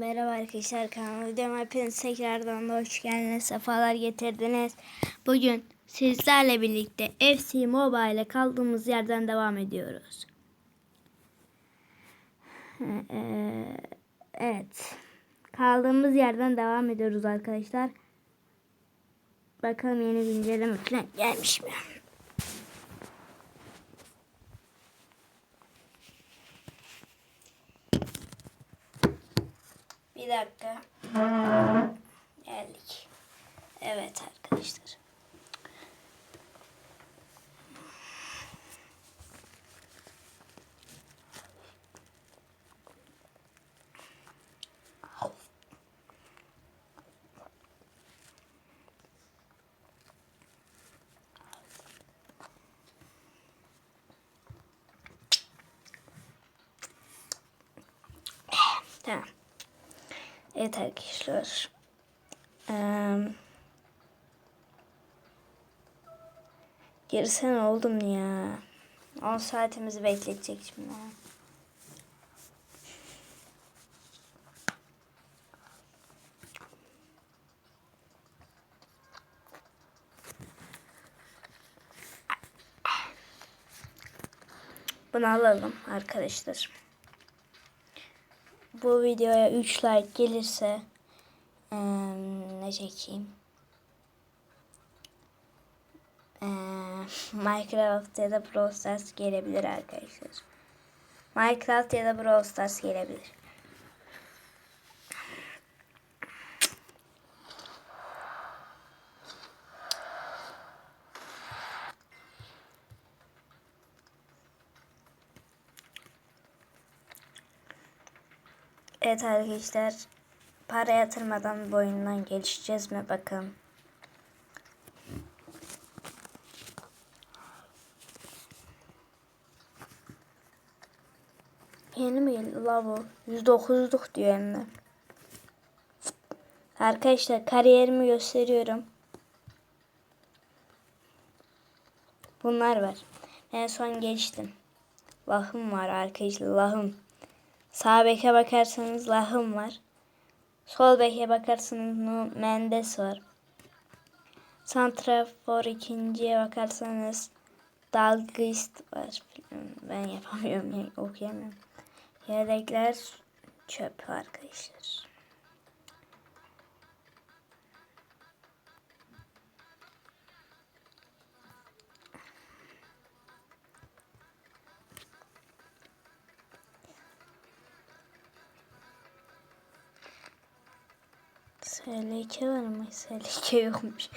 Merhaba arkadaşlar kanalıma videoma hepiniz tekrardan da hoş geldiniz. Sefalar getirdiniz. Bugün sizlerle birlikte FC Mobile kaldığımız yerden devam ediyoruz. Ee, evet. Kaldığımız yerden devam ediyoruz arkadaşlar. Bakalım yeni güncelleme falan gelmiş mi? Bir dakika. Geldik. Evet arkadaşlar. Tamam. Evet arkadaşlar. Eee Girsene oldum ya. 10 saatimizi bekletecek şimdi. Bunu alalım arkadaşlar. Bu videoya 3 like gelirse eee, ne çekeyim? Eee, Minecraft ya da Brawl Stars gelebilir arkadaşlar. Minecraft ya da Brawl Stars gelebilir. Evet arkadaşlar para yatırmadan bu oyundan gelişeceğiz mi bakalım. Yeni mi geldi la bu? %9'luk diyor de. Arkadaşlar kariyerimi gösteriyorum. Bunlar var. En son geçtim. Lahım var arkadaşlar lahım. Sağ beke bakarsanız lahım var. Sol beke bakarsanız Mendes var. Santrafor ikinciye bakarsanız Dalgist var. Ben yapamıyorum, okuyamıyorum. Yedekler çöp arkadaşlar. SLK var mı? SLK yokmuş.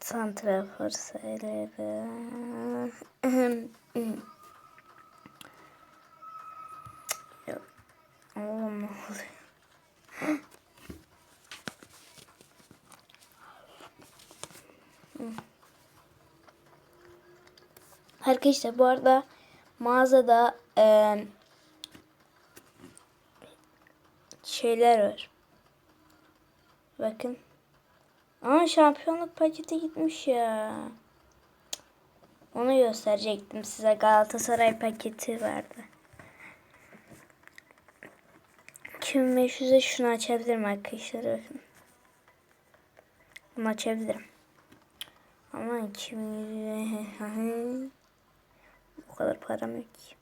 Santrafor SLB. Yok. Oğlum ne oluyor? Arkadaşlar bu arada mağazada eee şeyler var. Bakın. Aa şampiyonluk paketi gitmiş ya. Onu gösterecektim size. Galatasaray paketi vardı. 2500'e şunu açabilirim arkadaşlar. Bakın. Bunu açabilirim. Ama 2100'e o kadar param yok ki.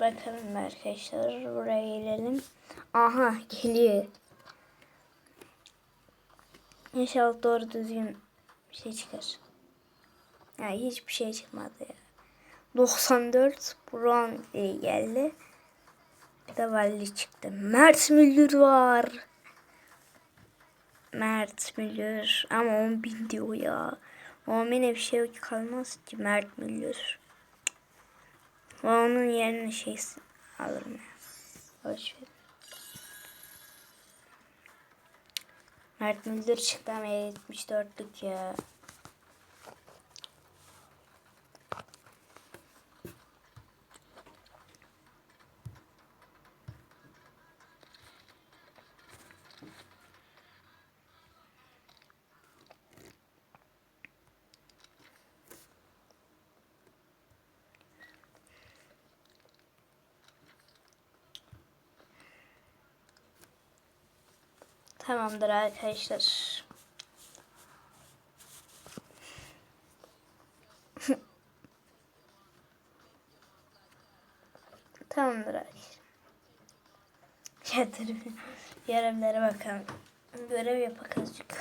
Bakalım arkadaşlar buraya gelelim. Aha geliyor. İnşallah doğru düzgün bir şey çıkar. Ya hiçbir şey çıkmadı ya. 94 Brown diye geldi. Bir de Valli çıktı. Mert Müldür var. Mert Müldür ama 10 bin diyor ya. 10 bine bir şey kalmaz ki Mert Müldür. Ve onun yerine şey alırım ya. Boş ver. Mert Müldür çıktı ama 74'lük ya. Tamamdır arkadaşlar. Tamamdır arkadaşlar. Bir görevlere bakalım. Görev yapak azıcık.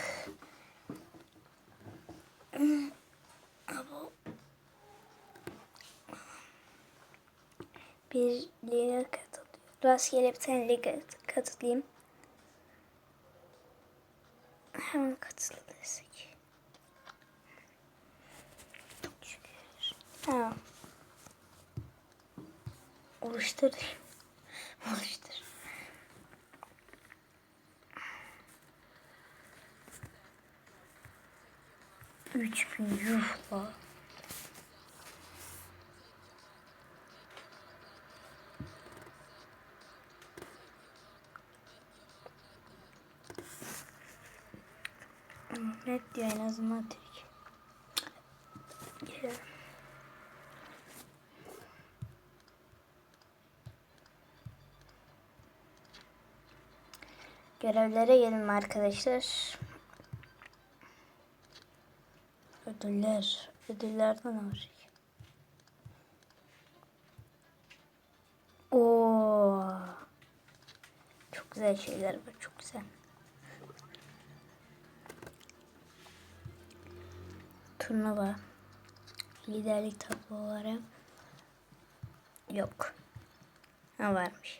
Bir liga katılıyor. Rastgele bir tane liga katılayım. Hemen katıl desek. Ha. Oluştur. Oluştur. Üç bin yuh. Diyor en azından Türk. Görevlere gelin arkadaşlar. Ödüller. Ödüllerden var? Oo. Çok güzel şeyler var. Çok güzel. Turnuva. Liderlik tabloları. Yok. Ha varmış.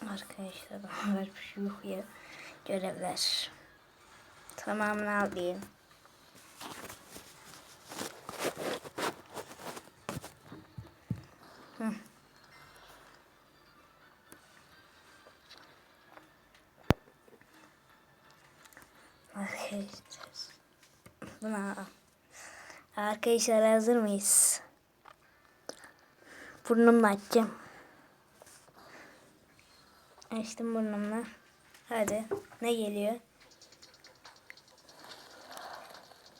Arkadaşlar bana vermiş yuh ya görevler. Tamamını alayım. Hı. Arkadaşlar. Buna Arkadaşlar hazır mıyız? Burnumla açacağım. Açtım burnumla. Hadi. Ne geliyor?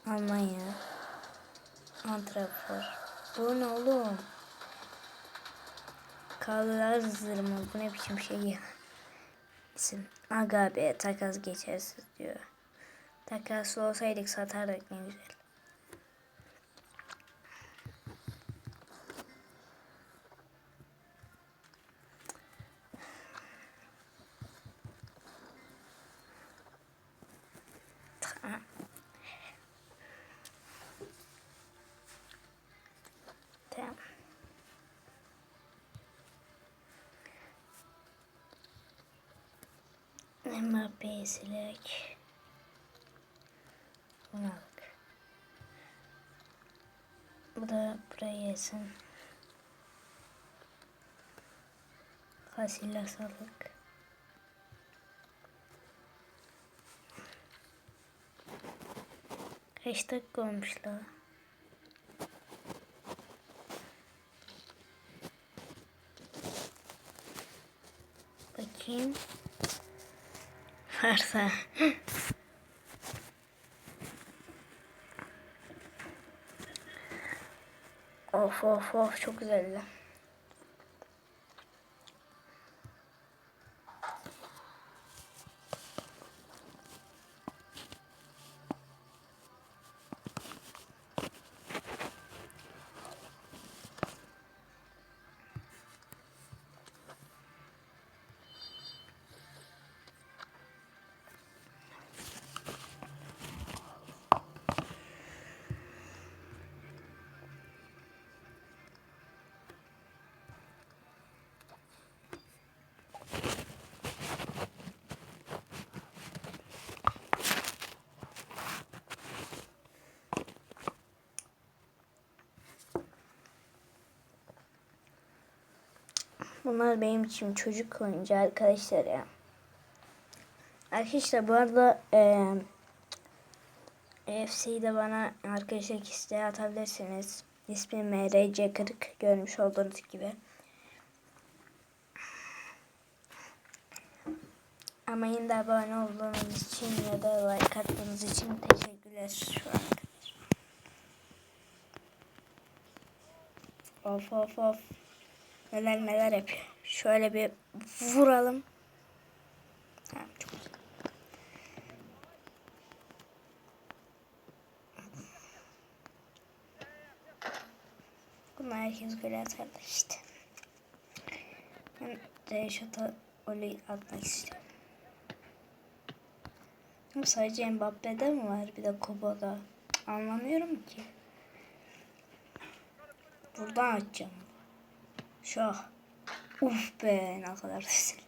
Almanya. Antrafor. Bu ne oğlum? Kavgalar zırmı. Bu ne biçim şey ya? İsim. Aga be takas geçersiz diyor. Takaslı olsaydık satardık ne güzel. Tamam. Silerek. Buna bak. Bu da buraya yesin. Kaç dakika olmuş la? Bakayım. Varsa. of of of çok güzeldi. Bunlar benim için çocuk oyuncağı arkadaşlar ya. Arkadaşlar bu arada e, EFC'yi de bana arkadaşlık isteği atabilirsiniz. İsmim MRC40 görmüş olduğunuz gibi. Ama yine de abone olduğunuz için ya da like attığınız için teşekkürler şu an. Of of of. Neler neler yapıyor. Şöyle bir vuralım. Tamam çok güzel. Bunu herkes böyle atarlar işte. Ben de şata golü atmak istiyorum. Sadece Mbappe'de mi var bir de Kobo'da? Anlamıyorum ki. Buradan açacağım. Şu. Uf be ne kadar güzel.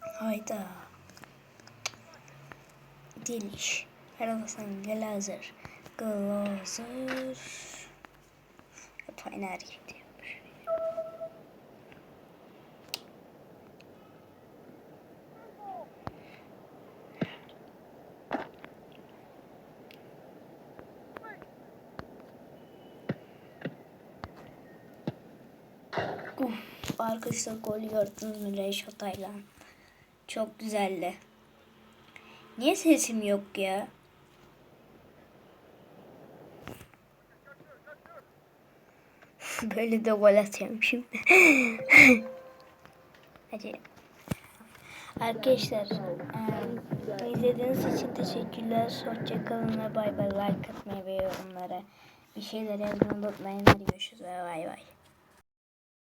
Hayda. Deliş. Arabasının glazer. Glazer. Hep aynı hareket yapmış. Uf, arkadaşlar gol gördünüz mü Reşat Aylan? Çok güzeldi. Niye sesim yok ya? Böyle de gol atıyorum şimdi. Hadi. Arkadaşlar eee, izlediğiniz için teşekkürler. Hoşçakalın ve bay bay. Like atmayı ve yorumlara bir şeyler yazmayı unutmayın. Hadi görüşürüz ve bay bay.